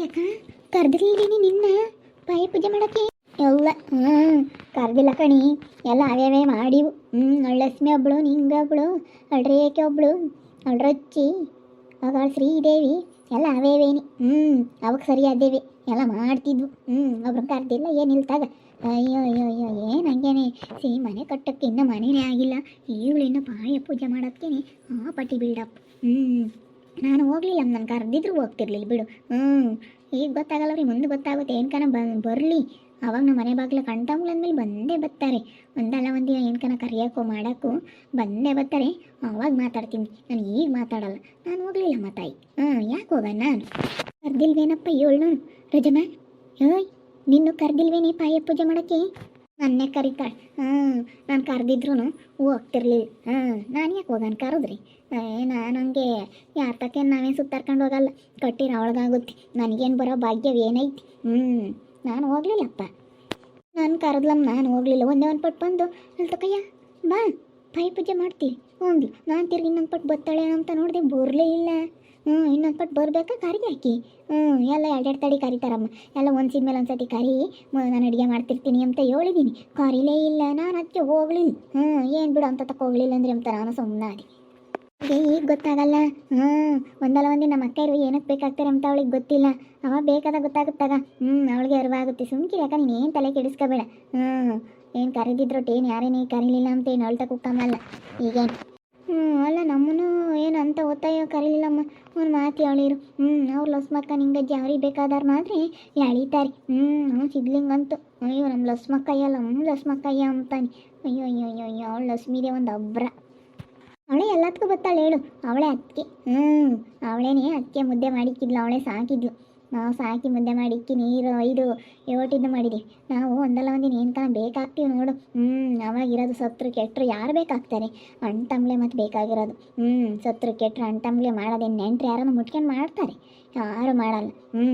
ಯಾಕ? ಕರ್ದಿರ್ಲಿಲ್ಲ ನಿನ್ನ? ಪಾಯ ಪೂಜೆ ಮಾಡಕ್ಕೆ? ಎಲ್ಲ ಹ್ಞೂ ಕರ್ದಿಲ್ಲ ಕಣಿ. ಎಲ್ಲ ಅವ್ಯವೇ ಮಾಡಿವು. ಹ್ಞೂ ಅಳ್ಳಸ್ಮಿ ಒಬ್ಬಳು ನಿಂಗೆ ಒಬ್ಳು, ಅಳ್ರೇಕೆ ಒಬ್ಳು, ಅಳ್ರಚ್ಚಿ ಅವಳ ಶ್ರೀದೇವಿ, ಎಲ್ಲ ಅವೇವೇನಿ ಹ್ಞೂ ಅವಾಗ ಸರಿಯಾದೇವಿ ಎಲ್ಲ ಮಾಡ್ತಿದ್ವು. ಹ್ಞೂ ಒಬ್ರು ಕರ್ದಿಲ್ಲ ಏನಿಲ್ಲ ತಗ ಅಯ್ಯೋ ಅಯ್ಯೋ ಅಯ್ಯೋ ಏನು ಹಂಗೇನೆ? ಸಿಹಿ ಮನೆ ಕಟ್ಟಕ್ಕೆ ಇನ್ನೂ ಮನೆನೇ ಆಗಿಲ್ಲ. ಈಗಳು ಇನ್ನೂ ಪಾಯ ಪೂಜೆ ಮಾಡೋಕ್ಕೇನೆ ಆ ಪಟ್ಟಿ ಬಿಲ್ಡಪ್ ಹ್ಞೂ ನಾನು ಹೋಗ್ಲಿಲ್ಲ, ನಾನು ಕರೆದಿದ್ರು ಹೋಗ್ತಿರ್ಲಿಲ್ಲ, ಬಿಡು. ಹ್ಞೂ ಈಗ ಗೊತ್ತಾಗಲ್ಲ ರೀ, ಮುಂದೆ ಗೊತ್ತಾಗುತ್ತೆ ಏನ್ಕನ ಬರಲಿ. ಅವಾಗ ನಮ್ಮ ಮನೆ ಬಾಗಿಲು ಕಂಟಂಗ್ಳಂದ್ಮೇಲೆ ಬಂದೇ ಬರ್ತಾರೆ. ಒಂದಲ್ಲ ಒಂದಿನ ಏನ್ಕನ ಕರಿಯೋಕ್ಕೋ ಮಾಡೋಕ್ಕೂ ಬಂದೇ ಬರ್ತಾರೆ. ಅವಾಗ ಮಾತಾಡ್ತೀನಿ, ನಾನು ಈಗ ಮಾತಾಡಲ್ಲ. ನಾನು ಹೋಗ್ಲಿಲ್ಲ ಮಾತಾಯಿ ಹ್ಞೂ ಯಾಕೆ ಹೋಗ ನಾನು? ಕರ್ದಿಲ್ವೇನಪ್ಪ ಏಳು ರಜಮಾ ಏಯ್, ನಿನ್ನು ಕರ್ದಿಲ್ವೇನೆ ಪಾಯ ಪೂಜೆ ಮಾಡೋಕ್ಕೆ? ನನ್ನೇ ಕರೀತಾಳೆ. ಹಾಂ ನಾನು ಕರೆದಿದ್ರು ಹೋಗ್ತಿರ್ಲಿಲ್ಲ ಹಾಂ ನಾನು ಯಾಕೆ ಹೋಗನ್ ಕರೆದ್ರಿ ಏ, ನಾನು ಹಂಗೆ ಯಾರ ತಕ್ಕೇನು ನಾವೇನು ಸುತ್ತಾರ್ಕೊಂಡು ಹೋಗಲ್ಲ. ಕಟ್ಟಿರ ಅವಳಗಾಗುತ್ತೆ. ನನಗೇನು ಬರೋ ಭಾಗ್ಯವೇನೈತಿ ಹ್ಞೂ ನಾನು ಹೋಗ್ಲಿಲ್ಲಪ್ಪ. ನಾನು ಕರೆದ್ಲಮ್ಮ, ನಾನು ಹೋಗ್ಲಿಲ್ಲ. ಒಂದೇ ಒಂದು ಪಟ್ಟು ಬಂದು ಅಲ್ಲಿ ಬಾ ಪೈ ಪೂಜೆ ಮಾಡ್ತೀವಿ. ಹೋಗ್ಲಿ. ನಾನು ತಿರ್ಗಿ ಇನ್ನೊಂದು ಪಟ್ಟು ಬತ್ತಾಳೆ ಅಂತ ನೋಡಿದೆ, ಬರಲೇ ಇಲ್ಲ. ಹ್ಞೂ, ಇನ್ನೊಂದು ಪಟ್ಟು ಬರಬೇಕಾ? ಕರಿ ಹಾಕಿ ಹ್ಞೂ, ಎಲ್ಲ ಎರಡೆರಡು ತಡಿ ಕರಿತಾರಮ್ಮ. ಎಲ್ಲ ಒಂದ್ಸಿದ ಮೇಲೆ ಒಂದು ಸತಿ ಕರಿ ನಾನು ಅಡುಗೆ ಮಾಡ್ತಿರ್ತೀನಿ ಅಂತ ಹೇಳಿದ್ದೀನಿ ಕರಿಲೇ ಇಲ್ಲ, ನಾನು ಅದಕ್ಕೆ ಹೋಗ್ಲಿಲ್ಲ. ಹ್ಞೂ, ಏನು ಬಿಡು ಅಂತ ತಕ್ಕ ಹೋಗ್ಲಿಲ್ಲ ಅಂದ್ರೆ ಅಂತ ನಾನು ಸುಮ್ಮನೆ ಅದೇ ಈಗ ಗೊತ್ತಾಗಲ್ಲ. ಹ್ಞೂ, ಒಂದಲ್ಲ ಒಂದಿನ ನಮ್ಮ ಅಕ್ಕ ಇರುವ ಏನಕ್ಕೆ ಬೇಕಾಗ್ತಾರೆ ಅಂತ ಅವಳಿಗೆ ಗೊತ್ತಿಲ್ಲ. ಅವ ಬೇಕಾದ ಗೊತ್ತಾಗುತ್ತಾಗ. ಹ್ಞೂ, ಅವಳಿಗೆ ಅರಿವಾಗುತ್ತೆ. ಸುಮ್ಕಿರಿ ಯಾಕ ನೀನು ಏನು ತಲೆ ಕೆಡಿಸ್ಕೋಬೇಡ. ಹ್ಞೂ, ಏನು ಕರೆದಿದ್ರು ಟೇನು ಯಾರೇನೇ ಕರೀಲಿಲ್ಲ ಅಂತ ಏನು ಅಳ್ತಾ ಕುಕ್ಕಮ್ಮಲ್ಲ ಈಗೇನು? ಹ್ಞೂ, ಅಲ್ಲ ನಮ್ಮನ್ನು ಏನು ಅಂತ ಒತ್ತಾಯ ಕರೀಲಿಲ್ಲಮ್ಮ ಒಂದು ಮಾತು ಹೇಳಿರು ಹ್ಞೂ ಅವ್ರು ಲಸ್ಮಕ್ಕ ನಿಂಗೆ ಜಾರಿ ಬೇಕಾದಾರ ಮಾತ್ರ ಎಳಿತಾರೆ ಹ್ಞೂ ಅವ್ನು ಅಂತ. ಅಯ್ಯೋ ನಮ್ಮ ಲಸ್ಮಕ್ಕಯ್ಯ ನಮ್ಮ ಲಸ್ಮಕ್ಕಯ್ಯ ಅಂತಾನೆ. ಅಯ್ಯೋ ಅಯ್ಯೋ ಅಯ್ಯೋ ಅಯ್ಯೋ, ಅವಳು ಲಸ್ಮಿದೆ ಒಂದು ಅಬ್ರ. ಅವಳೇ ಎಲ್ಲದಕ್ಕೂ ಬತ್ತಾಳೆ ಹೇಳು. ಅವಳೇ ಅತ್ತಿಗೆ. ಹ್ಞೂ ಅವಳೇನೇ ಅತ್ತಿಗೆ ಮುದ್ದೆ ಮಾಡಿಕ್ಕಿದ್ಲು, ಅವಳೇ ಸಾಕಿದ್ಲು. ನಾವು ಸಾಕಿ ಮುದ್ದೆ ಮಾಡಿ, ಇಕ್ಕಿ, ನೀರು ಇದು ಯೋಟಿದ್ದು ಮಾಡಿದ್ದೀವಿ ನಾವು ಒಂದಲ್ಲ ಒಂದಿನ ಏನು ಕಾಣ ಬೇಕಾಗ್ತೀವಿ ನೋಡು. ಹ್ಞೂ ಅವಾಗಿರೋದು ಸತ್ರು ಕೆಟ್ಟರು ಯಾರು ಬೇಕಾಗ್ತಾರೆ? ಅಣ್ತಂಬ್ಳೆ ಮತ್ತು ಬೇಕಾಗಿರೋದು. ಹ್ಞೂ ಸತ್ರು ಕೆಟ್ಟರು ತಂಬಳೆ ಮಾಡೋದೇನು ನೆಂಟ್ರು ಯಾರನ್ನು ಮುಟ್ಕೊಂಡು ಮಾಡ್ತಾರೆ? ಯಾರು ಮಾಡಲ್ಲ. ಹ್ಞೂ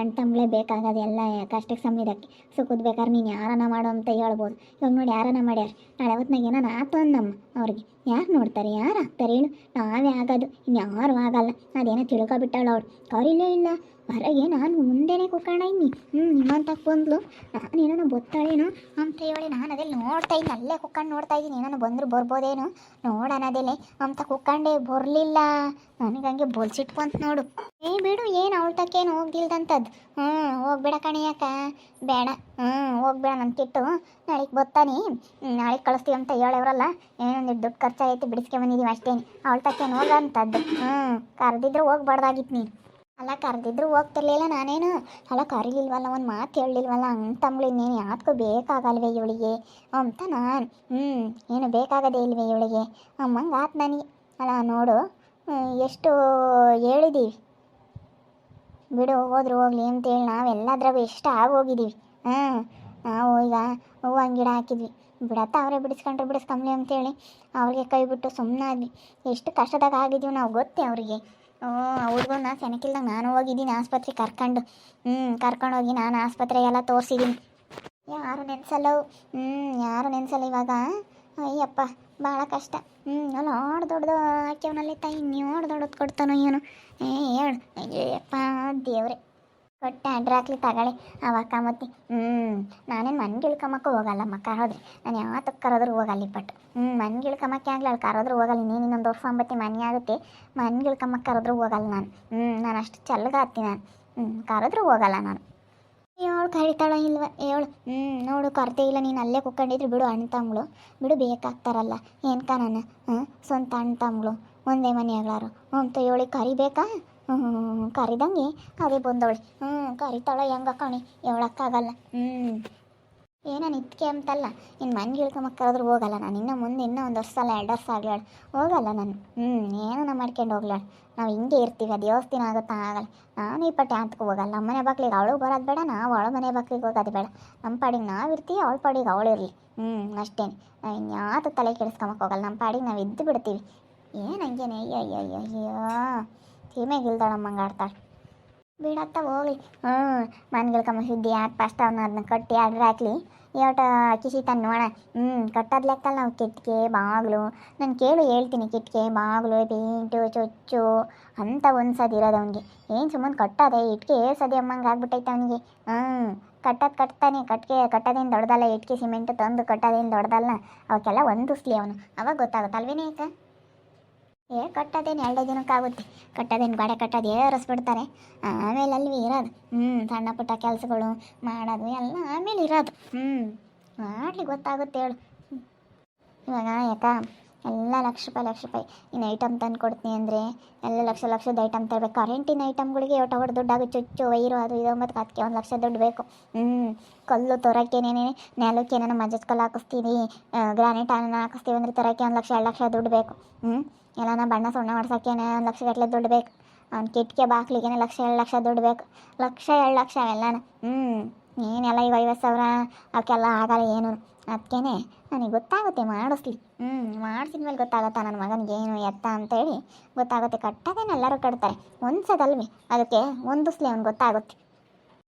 ಅಣ್ತಂಬ್ಳೆ ಬೇಕಾಗೋದು ಎಲ್ಲ ಕಷ್ಟಕ್ಕೆ ಸಮಯದಕ್ಕೆ ಸುಖದ ಬೇಕಾದ್ರೆ ನೀನು ಯಾರನ್ನ ಮಾಡು ಅಂತ ಹೇಳ್ಬೋದು. ಇವಾಗ ನೋಡಿ ಯಾರನ್ನ ಮಾಡ್ಯಾರ. ನಾಳೆ ಹೊತ್ನಾಗ ಏನಾನ ಆತು ಅಂದಮ್ಮ ಅವ್ರಿಗೆ. ಯಾರು ನೋಡ್ತಾರೆ, ಯಾರು ಆಗ್ತಾರೆ ಹೇಳು. ನಾವೇ ಆಗೋದು ಇನ್ಯಾರು ಆಗಲ್ಲ. ಅದೇನೋ ತಿಳ್ಕೊಬಿಟ್ಟಾಳು ಅವ್ರು ಕರಿಲೇ ಇಲ್ಲ. ಹೊರಗೆ ನಾನು ಮುಂದೆನೇ ಕುಕ್ಕಣ ಇನ್ನಿ ಹ್ಞೂ ನಿಮ್ಮಂತಕ್ಕೆ ಬಂದ್ಲು. ನಾನು ಏನೋ ಬೊತ್ತಾಳೇನು ಅಂತ ಹೇಳಿ ನಾನು ಅದೆಲ್ಲ ನೋಡ್ತಾ ಇದ್ದೀನಿ ಅಲ್ಲೇ ಕುಕ್ಕಂಡು ನೋಡ್ತಾ ಇದ್ದೀನಿ. ಏನೋ ಬಂದ್ರು ಬರ್ಬೋದೇನು ನೋಡೋಣ ಅದೆಲ್ಲೇ ಅಂತ ಕುಕ್ಕಂಡೆ ಬರಲಿಲ್ಲ. ನನಗೆ ಹಂಗೆ ಬೊಲ್ಸಿಟ್ಕೊಂತ ನೋಡು. ಏ ಬಿಡು, ಏನು ಅವಳ್ತಕ್ಕೇನು ಹೋಗ್ಲಿಲ್ದಂಥದ್ದು ಹ್ಞೂ ಹೋಗ್ಬೇಡ ಕಣಿಯಕ್ಕ ಯಾಕ? ಬೇಡ. ಹ್ಞೂ ಹೋಗ್ಬೇಡ ನನ್ನ ಕಿಟ್ಟು. ನಾಳೆಗೆ ಬರ್ತಾನೆ. ನಾಳೆಗೆ ಕಳಿಸ್ತೀವಿ ಅಂತ ಹೇಳವ್ರಲ್ಲ. ಏನೊಂದು ದುಡ್ಡು ಖರ್ಚಾಗೈತಿ, ಬಿಡಿಸ್ಕೆ ಬಂದಿದ್ದೀವಿ ಅಷ್ಟೇನು. ಅವಳ್ತಕ್ಕೇನು ಹೋಗಂಥದ್ದು ಹ್ಞೂ ಕರೆದಿದ್ರು ಹೋಗ್ಬಾರ್ದಾಗಿತ್ತು ನೀನು. ಅಲ್ಲ, ಕರೆದಿದ್ರು ಹೋಗ್ತಿರ್ಲಿಲ್ಲ ನಾನೇನು? ಅಲ್ಲ, ಕರೀಲಿಲ್ವಲ್ಲ, ಒಂದು ಮಾತು ಹೇಳಲಿಲ್ವಲ್ಲ? ಅಂತಂಬ್ಳು ಇನ್ನೇನು ಯಾತ್ಕೂ ಬೇಕಾಗಲ್ವೇ ಇವಳಿಗೆ? ಅಂತ ನಾನು. ಹ್ಞೂ ಏನು ಬೇಕಾಗದೇ ಇಲ್ವೇ ಇವಳಿಗೆ? ಅಮ್ಮಂಗೆ ಆತು ನನಗೆ ಅಲ್ಲ, ನೋಡು. ಎಷ್ಟು ಹೇಳಿದ್ದೀವಿ ಬಿಡು, ಹೋದ್ರು, ಹೋಗ್ಲಿ ಅಂತೇಳಿ ನಾವೆಲ್ಲದ್ರಾಗೂ ಇಷ್ಟ ಆಗೋಗಿದ್ದೀವಿ ಹಾಂ, ನಾವು ಈಗ ಹೂವು ಗಿಡ ಹಾಕಿದ್ವಿ. ಬಿಡತ್ತ ಅವರೇ ಬಿಡಿಸ್ಕೊಂಡ್ರೆ, ಬಿಡಿಸ್ಕೊಂಬ್ಲಿ ಅಂತೇಳಿ ಅವ್ರಿಗೆ ಕೈ ಬಿಟ್ಟು ಸುಮ್ಮನೆ ಆದ್ವಿ. ಎಷ್ಟು ಕಷ್ಟದಾಗ ಆಗಿದ್ದೀವಿ ನಾವು ಗೊತ್ತೇ ಅವರಿಗೆ. ಅವ್ರಿಗೂ ನಾ ಸೆನಕಿಲ್ದಾಗ ನಾನು ಹೋಗಿದ್ದೀನಿ ಆಸ್ಪತ್ರೆಗೆ ಕರ್ಕೊಂಡು. ಹ್ಞೂ ಕರ್ಕೊಂಡು ಹೋಗಿ ನಾನು ಆಸ್ಪತ್ರೆಗೆಲ್ಲ ತೋರಿಸಿದ್ದೀನಿ. ಯಾರು ನೆನ್ಸಲ್ಲವು? ಹ್ಞೂ ಯಾರು ನೆನ್ಸಲ್ಲ ಇವಾಗ? ಅಯ್ಯಪ್ಪ ಭಾಳ ಕಷ್ಟ. ಹ್ಞೂ ಆಡ್ ದೊಡ್ಡದು ಹಾಕ್ಯವನಲ್ಲಿ ತಾಯಿ ನೀವು ದೊಡ್ಡದು ಕೊಡ್ತಾನೋ ಏನು? ಏ, ಹೇಳು. ಅಯ್ಯಪ್ಪ ದೇವ್ರೆ. ಕೊಟ್ಟೆ ಅಂಡ್ರೆ ಹಾಕ್ಲಿ ತಗೊಳ್ಳಿ. ಅವಕ್ಕ ಮತ್ತೆ. ಹ್ಞೂ ನಾನೇನು ಮನ್ಗೆ ಹೋಗಲ್ಲ ಹೋಗಲ್ಲಮ್ಮ ಕರೋದ್ರೆ ನಾನು ಯಾವತ್ತಕ್ಕೆ ಕರೋದ್ರೂ ಹೋಗಲ್ಲ ಬಟ್ ಹ್ಞೂ ಮನ್ ಇಳ್ಕೊಂಬಕ್ಕೆ ಆಗಲಿ ಅಲ್ಲಿ ಕರೋದ್ರೂ ಹೋಗಲ್ಲ. ಇನ್ನೇನು ಇನ್ನೊಂದು ವರ್ಷ ಮನೆ ಆಗುತ್ತೆ. ಮನ್ಗೆ ಇಳ್ಕೊಂಬಕ್ಕೆ ಕರೆದ್ರು ಹೋಗಲ್ಲ ನಾನು. ಹ್ಞೂ ನಾನು ಅಷ್ಟು ಚಲ್ಲಗಾಗ್ತೀನಿ ನಾನು. ಹ್ಞೂ ಕರೆದ್ರು ಹೋಗಲ್ಲ ನಾನು. ಏಳು ಕರಿತಾಳ ಇಲ್ವ? ಏಳು. ಹ್ಞೂ ನೋಡು ಕರ್ತೇ ಇಲ್ಲ. ನೀನು ಅಲ್ಲೇ ಕುಕ್ಕಂಡಿದ್ರು ಬಿಡು, ಅಣ್ಣ ತಮ್ಮಳು. ಬಿಡು, ಬೇಕಾಗ್ತಾರಲ್ಲ. ಏನು ಕಾನನ ಹ್ಞೂ ಸ್ವಂತ ಅಣ್ಣ ತಮ್ಮಳು. ಒಂದೇ ಮನೆಯಾಗ್ಲಾರು ಅಂತ ಹೇಳಿ ಕರಿಬೇಕಾ? ಹ್ಞೂ ಕರಿದಂಗೆ? ಅದೇ ಬಂದವಳಿ ಹ್ಞೂ ಕರಿತಾಳ ಹೆಂಗ ಕಣಿ. ಹೇಳಕ್ಕಾಗಲ್ಲ ಹ್ಞೂ ಏನೋ ನಿತ್ಕೆ ಅಂತಲ್ಲ ಇನ್ನು ಮನೆಗೆ ಇಳ್ಕೊಂಬಕ್ಕಾದ್ರೂ ಹೋಗಲ್ಲ ನಾನು, ಇನ್ನೂ ಮುಂದೆ ಇನ್ನೂ ಒಂದು ವರ್ಷ ಅಲ್ಲ, ಎರಡು ವರ್ಷ ಆಗ್ಲಾಳು. ಹೋಗಲ್ಲ ನಾನು. ಹ್ಞೂ ಏನೋ ಮಾಡ್ಕೊಂಡು ಹೋಗ್ಲಾಳು. ನಾವು ಹಿಂಗೆ ಇರ್ತೀವಿ, ಅದು ದೇವಸ್ಥಾನ ಆಗುತ್ತಾ ಆಗಲ್ಲ. ನಾನು ಈ ಪಟ್ಟೆ ಅಂತಕ್ಕೆ ಹೋಗಲ್ಲ. ನಮ್ಮ ಮನೆ ಬಾಕ್ಲಿಗೆ ಅವಳು ಬರೋದು ಬೇಡ, ನಾವು ಅವಳ ಮನೆ ಬಾಕ್ಲಿಗೆ ಹೋಗೋದು ಬೇಡ. ನಮ್ಮ ಪಾಡಿಗೆ ನಾವು ಇರ್ತೀವಿ, ಅವಳ ಪಾಡಿಗೆ ಅವಳು ಇರಲಿ. ಹ್ಞೂ ಅಷ್ಟೇ ಇನ್ಯಾತು ತಲೆ ಕೆಡಿಸ್ಕೊಂಬಕ್ಕೆ ಹೋಗಲ್ಲ ನಮ್ಮ ಪಾಡಿಗೆ ನಾವು ಇದ್ದು ಬಿಡ್ತೀವಿ. ಏನು ಹಂಗೇನೆ? ಅಯ್ಯೋ ಅಯ್ಯೋ ಅಯ್ಯೋ ಸೀಮೆಗಿಲ್ದಾಳಮ್ಮಂಗೆ ಆಡ್ತಾಳೆ. ಬಿಡತ್ತ ಹೋಗ್ಲಿ. ಹ್ಞೂ ಮನ್ಗಿಳ್ಕೊಂಬ ಸುದ್ದಿ ಯಾಕೆ ಫಸ್ಟ್ ಅವನು ಅದನ್ನ ಕಟ್ಟಿ ಆರ್ಡ್ರ್ ಹಾಕ್ಲಿ. ಯಾವಟ ಕಿಸಿ ತನ್ನ ಹ್ಞೂ ಕಟ್ಟೋದು ಲೆಕ್ಕಲ್ಲ ನಾವು ಕಿಟ್ಕೆ, ಬಾಗ್ಲು. ನಾನು ಕೇಳು ಹೇಳ್ತೀನಿ ಕಿಟ್ಕೆ, ಬಾಗ್ಲು ಪೇಂಟು ಚೊಚ್ಚು, ಅಂತ ಒಂದು ಸದಿ ಇರೋದು ಅವನಿಗೆ. ಏನು ಸುಮ್ಮನೆ ಕಟ್ಟೋದೆ? ಇಟ್ಕೆ ಸದಿ ಅಮ್ಮಂಗೆ ಆಗ್ಬಿಟ್ಟೈತೆ ಅವನಿಗೆ. ಹ್ಞೂ, ಕಟ್ಟೋದು ಕಟ್ತಾನೆ. ಕಟ್ಕೆ, ಕಟ್ಟೋದೇನು ದೊಡ್ಡದಲ್ಲ, ಇಟ್ಕೆ, ಸಿಮೆಂಟ್ ತಂದು ಕಟ್ಟೋದೇನು ದೊಡ್ಡದಲ್ಲ. ಅವಕ್ಕೆಲ್ಲ ಒಂದಿಸ್ಲಿ ಅವನು. ಅವಾಗ ಗೊತ್ತಾಗುತ್ತೆ ಅಲ್ವೇನೇ ಏ, ಕಟ್ಟೋದೇನು ಎರಡೇ ದಿನಕ್ಕಾಗುತ್ತೆ. ಕಟ್ಟೋದೇನು ಗಾಡೆ ಕಟ್ಟೋದು ಏರಿಸ್ಬಿಡ್ತಾರೆ. ಆಮೇಲೆ ಅಲ್ಲಿ ಇರೋದು. ಹ್ಞೂ ಸಣ್ಣ ಪುಟ್ಟ ಕೆಲಸಗಳು ಮಾಡೋದು ಎಲ್ಲ ಆಮೇಲೆ ಇರೋದು. ಹ್ಞೂ ಮಾಡಲಿ ಗೊತ್ತಾಗುತ್ತೆ ಹೇಳು. ಇವಾಗ ಯಾಕ? ಎಲ್ಲ ಲಕ್ಷ ರೂಪಾಯಿ ಲಕ್ಷ ರೂಪಾಯಿ. ಇನ್ನು ಐಟಮ್ ತಂದು ಕೊಡ್ತೀನಿ ಅಂದರೆ ಎಲ್ಲ ಲಕ್ಷ, ಲಕ್ಷದ ಐಟಮ್ ತರಬೇಕು. ಕರೆಂಟಿನ ಐಟಮ್ಗಳಿಗೆ ಒಟ್ಟು ಹೊಡೆ ದುಡ್ಡಾಗ ಚುಚ್ಚು ವೈರು ಅದು ಇದು ಮತ್ತು ಅದಕ್ಕೆ ಒಂದು ಲಕ್ಷ ದುಡ್ಡು ಬೇಕು. ಹ್ಞೂ ಕಲ್ಲು ತೊರೋಕ್ಕೇನೇನೆ ನೆಲಕ್ಕೆ ಏನೇನೋ ಮಜದ ಕಲ್ಲು ಹಾಕಿಸ್ತೀನಿ ಗ್ರಾನೈಟ್ ಅನ್ನ ಹಾಕಿಸ್ತೀವಿ ಅಂದರೆ ತರಕ್ಕೆ ಒಂದು ಲಕ್ಷ, ಎರಡು ಲಕ್ಷ ದುಡ್ಡು ಬೇಕು. ಹ್ಞೂ ಎಲ್ಲನ ಬಣ್ಣ ಸೊಣ್ಣ ಮಾಡ್ಸೋಕ್ಕೇನೆ ಒಂದು ಲಕ್ಷ ಗಟ್ಟಲೆ ದುಡ್ಡು ಬೇಕು. ಅವ್ನು ಕಿಟಕಿ ಬಾಗಿಲಿಗೆ ಲಕ್ಷ, ಎರಡು ಲಕ್ಷ ದುಡ್ಡು ಬೇಕು. ಲಕ್ಷ, ಎರಡು ಲಕ್ಷ ಎಲ್ಲನ. ಹ್ಞೂ ಏನೆಲ್ಲ ಈಗ ಐವತ್ತು ಸಾವಿರ ಅವಕ್ಕೆಲ್ಲ ಆಗಲ್ಲ ಏನು? ಅದಕ್ಕೇನೆ ನನಗೆ ಗೊತ್ತಾಗುತ್ತೆ, ಮಾಡಿಸ್ಲಿ. ಹ್ಞೂ ಮಾಡಿಸಿದ ಮೇಲೆ ಗೊತ್ತಾಗುತ್ತಾ ನನ್ನ ಮಗನಿಗೆ ಏನು ಎತ್ತ ಅಂತೇಳಿ? ಗೊತ್ತಾಗುತ್ತೆ ಕಟ್ಟದೇನೆ ಎಲ್ಲರೂ ಕಟ್ತಾರೆ. ಒಂದ್ಸದಲ್ವಿ, ಅದಕ್ಕೆ ಒಂದಿಸ್ಲಿ ಅವ್ನು ಗೊತ್ತಾಗುತ್ತೆ.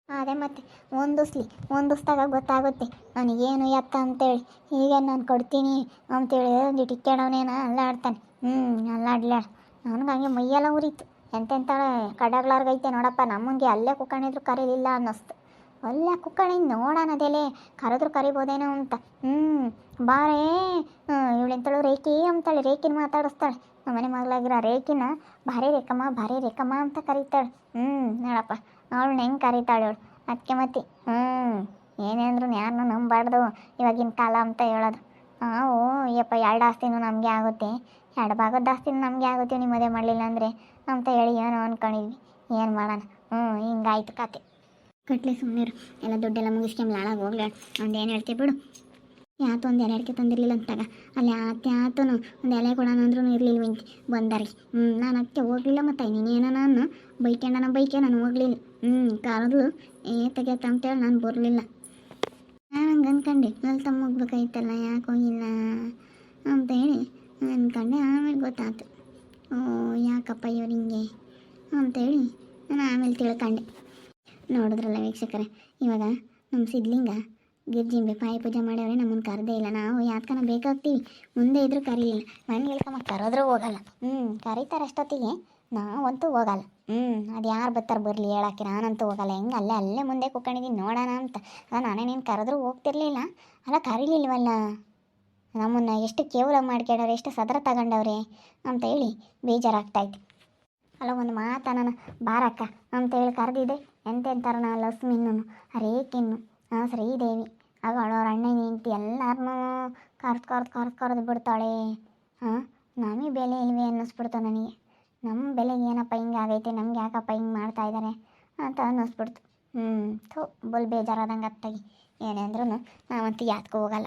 ಅದೇ ಮತ್ತೆ ಒಂದಿಸ್ಲಿ ಒಂದಿಸ್ದಾಗ ಗೊತ್ತಾಗುತ್ತೆ ಅವನಿಗೇನು ಎತ್ತ ಅಂತೇಳಿ? ಹೀಗೆ ನಾನು ಕೊಡ್ತೀನಿ ಅಂತೇಳಿ ಒಂದು ಇಕ್ಕೊಂಡವನೇನ ಅಲ್ಲಾಡ್ತಾನೆ ಹ್ಞೂ ಅಲ್ಲಾಡ್ಲಾಡ ನನಗೆ ಹಂಗೆ ಮೈಯೆಲ್ಲ ಉರಿತು. ಎಂತೆಂಥ ಕಡಗ್ಲಾರ್ಗೈತೆ ನೋಡಪ್ಪ, ನಮ್ಮಂಗೆ ಅಲ್ಲೇ ಕುಕ್ಕಣಿದ್ರು ಕರೀಲಿಲ್ಲ ಅನ್ನಿಸ್ತು. ಅಲ್ಲೇ ಕುಕ್ಕಣಿ ನೋಡೋಣದೆಲೆ ಕರೆದ್ರು ಕರಿಬೋದೇನೋ ಅಂತ. ಹ್ಞೂ ಬಾರೇ. ಇವಳೆಂತಳು ರೇಖಿ ಅಂತಾಳೆ. ರೇಖಿನ ಮಾತಾಡಿಸ್ತಾಳೆ. ನಮ್ಮ ಮನೆ ಮಗಳಾಗಿರೋ ರೇಖಿನ ಭಾರಿ ರೇಖಮ್ಮ ಭಾರಿ ರೇಖಮ್ಮ ಅಂತ ಕರೀತಾಳೆ. ಹ್ಞೂ ನೋಡಪ್ಪ. ಅವಳು ಹೆಂಗೆ ಕರೀತಾಳೆ ಅವಳು? ಅದಕ್ಕೆ ಮತ್ತೆ ಹ್ಞೂ ಏನೇ ಅಂದ್ರೂ ಯಾರನ್ನೂ ನಂಬಾರ್ದು. ಇವಾಗಿನ ಕಾಲ ಅಂತ ಹೇಳೋದು. ನಾವು, ಯಪ್ಪ ಎರಡು ಆಸ್ತಿನೂ ನಮಗೆ ಆಗುತ್ತೆ. ಎರಡು ಭಾಗದ ಆಸ್ತಿನೂ ನಮಗೆ ಆಗುತ್ತೆ. ನಿಮ್ಮದೇ ಮಾಡಲಿಲ್ಲ ಅಂದರೆ ಅಂತ ಹೇಳಿ ಏನೋ ಅನ್ಕೊಂಡಿದ್ವಿ. ಏನು ಮಾಡೋಣ? ಹ್ಞೂ ಹಿಂಗಾಯ್ತು ಕತೆ. ಕಟ್ಲೆ ಸುಮ್ಮನಿರು ಎಲ್ಲ ದುಡ್ಡೆಲ್ಲ ಮುಗಿಸ್ಕೊಂಬ ಹಾಳಾಗಿ ಹೋಗ್ಲಿ ಒಂದು ಏನು ಹೇಳ್ತೀವಿ ಬಿಡು. ಯಾತು ಒಂದು ಅಡಿಕೆ ತಂದಿರಲಿಲ್ಲ ಅಂತಾಗ ಅಲ್ಲಿ ಆತ ಆತನು ಒಂದು ಎಲೆ ಕೊಡೋಣ ಅಂದ್ರೂ ಇರಲಿಲ್ಲ ಇಂತಿ ಬಂದಾರಿ ಹ್ಞೂ ನಾನು ಅಕ್ಕೆ ಹೋಗ್ಲಿಲ್ಲ ಮತ್ತು ನೀನೇನ ನಾನು? ಬೈಕೊಂಡನ ಬೈಕೆ ನಾನು ಹೋಗ್ಲಿಲ್ಲ. ಹ್ಞೂ ಕಾಲದ್ಲು ಏ ತೆಗೆತ ಅಂತೇಳಿ ನಾನು ಬರಲಿಲ್ಲ. ನಾನು ಹಂಗೆ ಅಂದ್ಕೊಂಡೆ ಅಲ್ಲಿ ತಮ್ಮ ಹೋಗ್ಬೇಕಾಯ್ತಲ್ಲ, ಯಾಕೆ ಹೋಗಿಲ್ಲ ಅಂತ ಹೇಳಿ ಅಂದ್ಕೊಂಡೆ ಆಮೇಲೆ ಗೊತ್ತಾಯ್ತು ಓ, ಯಾಕಪ್ಪ ಇವ್ರು ಹಿಂಗೆ ಅಂತೇಳಿ ನಾನು ಆಮೇಲೆ ತಿಳ್ಕೊಂಡೆ. ನೋಡಿದ್ರಲ್ಲ ವೀಕ್ಷಕರೇ. ಇವಾಗ ನಮ್ಮ ಸಿದ್ಲಿಂಗ ಗಿರ್ಜಿಂಬೆ ಪಾಯಿ ಪೂಜೆ ಮಾಡ್ಯವ್ರೆ ನಮ್ಮನ್ನು ಕರೆದೇ ಇಲ್ಲ. ನಾವು ಯಾತ್ಕನ ಬೇಕಾಗ್ತೀವಿ. ಮುಂದೆ ಇದ್ರೂ ಕರೀಲಿಲ್ಲ. ನಾನು ಹೇಳ್ಕಮ್ಮ ಕರೆದ್ರೂ ಹೋಗಲ್ಲ. ಹ್ಞೂ ಕರೀತಾರೆ ಅಷ್ಟೊತ್ತಿಗೆ ನಾವಂತೂ ಹೋಗಲ್ಲ. ಹ್ಞೂ ಅದು ಯಾರು ಬರ್ತಾರೆ ಬರಲಿ ಹೇಳಕ್ಕೆ ನಾನಂತೂ ಹೋಗಲ್ಲ. ಹೆಂಗೆ ಅಲ್ಲೇ ಅಲ್ಲೇ ಮುಂದೆ ಕುತ್ಕೊಂಡಿದ್ದೀನಿ ನೋಡೋಣ ಅಂತ. ಅಲ್ಲ, ನಾನೇನೇನು ಕರೆದ್ರೂ ಹೋಗ್ತಿರ್ಲಿಲ್ಲ. ಅಲ್ಲ, ಕರೀಲಿಲ್ವಲ್ಲ? ನಮ್ಮನ್ನು ಎಷ್ಟು ಕೇವಲ ಮಾಡ್ಕೊಂಡವ್ರೆ ಎಷ್ಟು ಸದರ ತಗೊಂಡವ್ರೆ ಅಂತ ಹೇಳಿ ಬೇಜಾರಾಗ್ತಾಯಿತ್ತು ಅಲ್ಲ, ಒಂದು ಮಾತ ನಾನು ಬಾರಕ್ಕ, ಅಂತ ಹೇಳಿ ಕರೆದಿದ್ದೆ. ಎಂತೆಂತಾರ ನಾ ಅರೇ ರೇಖಿನ್ನು ಹಾಂ ಶ್ರೀದೇವಿ. ಆಗ ಅವ್ರ ಅಣ್ಣ ನಿಂತಿ ಎಲ್ಲರನ್ನೂ ಕರ್ದು ಕರ್ದು ಕರ್ದು ಕರೆದು ಬಿಡ್ತಾಳೆ. ಹಾಂ ನಮಗೆ ಬೆಲೆ ಇಲ್ವೇ ಅನ್ನಿಸ್ಬಿಡ್ತು ನನಗೆ. ನಮ್ಮ ಬೆಲೆಗೆ ಏನಪ್ಪ ಹಿಂಗೆ ಆಗೈತೆ, ನಮ್ಗೆ ಯಾಕಪ್ಪ ಹಿಂಗೆ ಮಾಡ್ತಾ ಇದ್ದಾರೆ ಅಂತ ಅನ್ನಿಸ್ಬಿಡ್ತು. ಹ್ಞೂ ಥೂ, ಬುಲ್ ಬೇಜಾರಾದಂಗೆ ಅತ್ತಾಗಿ. ಏನೇ ಅಂದ್ರೂ ನಾವಂತೂ ಯಾತ್ಕೋ ಹೋಗಲ್ಲ.